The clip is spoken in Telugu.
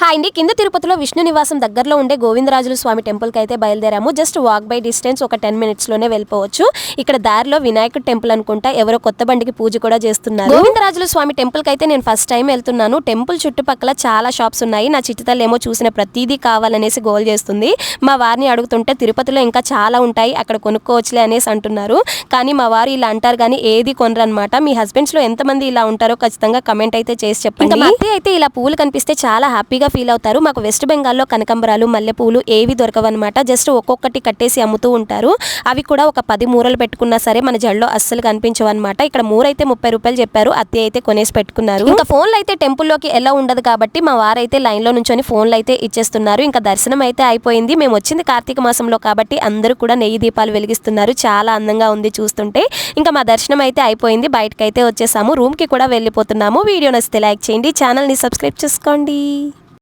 హాయ్ అండి. కింద తిరుపతిలో విష్ణు నివాసం దగ్గరలో ఉండే గోవిందరాజుల స్వామి టెంపుల్కి అయితే బయలుదేరాము. జస్ట్ వాక్ బై డిస్టెన్స్ ఒక టెన్ మినిట్స్లోనే వెళ్ళిపోవచ్చు. ఇక్కడ దారిలో వినాయకుడు టెంపుల్ అనుకుంటా ఎవరో కొత్త బండికి పూజ కూడా చేస్తున్నారు. గోవిందరాజుల స్వామి టెంపుల్కి అయితే నేను ఫస్ట్ టైం వెళ్తున్నాను. టెంపుల్ చుట్టుపక్కల చాలా షాప్స్ ఉన్నాయి. నా చిట్టుతల్లి ఏమో చూసిన ప్రతిదీ కావాలనేసి గోల్ చేస్తుంది. మా వారిని అడుగుతుంటే తిరుపతిలో ఇంకా చాలా ఉంటాయి. అక్కడ కొనుక్కోవచ్చులే అనేసి అంటున్నారు. కానీ మా వారు ఇలా అంటారు కానీ ఏది కొనరనమాట మీ హస్బెండ్స్లో ఎంతమంది ఇలా ఉంటారో ఖచ్చితంగా కమెంట్ అయితే చేసి చెప్పండి. మా అత్తయ్య అయితే ఇలా పూలు కనిపిస్తే చాలా హ్యాపీగా ఫీల్ అవుతారు. మాకు వెస్ట్ బెంగాల్లో కనకంబరాలు మల్లెపూలు ఏవి దొరకవన్నమాట. జస్ట్ ఒక్కొక్కటి కట్టేసి అమ్ముతూ ఉంటారు. అవి కూడా ఒక పది మూరలు పెట్టుకున్నా సరే మన జడలో అస్సలు కనిపించవు అనమాట ఇక్కడ మూరైతే ముప్పై రూపాయలు చెప్పారు. అత్తే అయితే కొనేసి పెట్టుకున్నారు. ఇంకా ఫోన్లు అయితే టెంపుల్లోకి ఎలా ఉండదు కాబట్టి మా వారైతే లైన్లో నుంచొని ఫోన్లు అయితే ఇచ్చేస్తున్నారు. ఇంకా దర్శనం అయితే అయిపోయింది. మేము వచ్చింది కార్తీక మాసంలో కాబట్టి అందరూ కూడా నెయ్యి దీపాలు వెలిగిస్తున్నారు. చాలా అందంగా ఉంది చూస్తుంటే. ఇంకా మా దర్శనం అయితే అయిపోయింది. బయటకు అయితే వచ్చేసాము. రూమ్కి కూడా వెళ్ళిపోతున్నాము. వీడియో నచ్చితే లైక్ చేయండి. ఛానల్ని సబ్స్క్రైబ్ చేసుకోండి.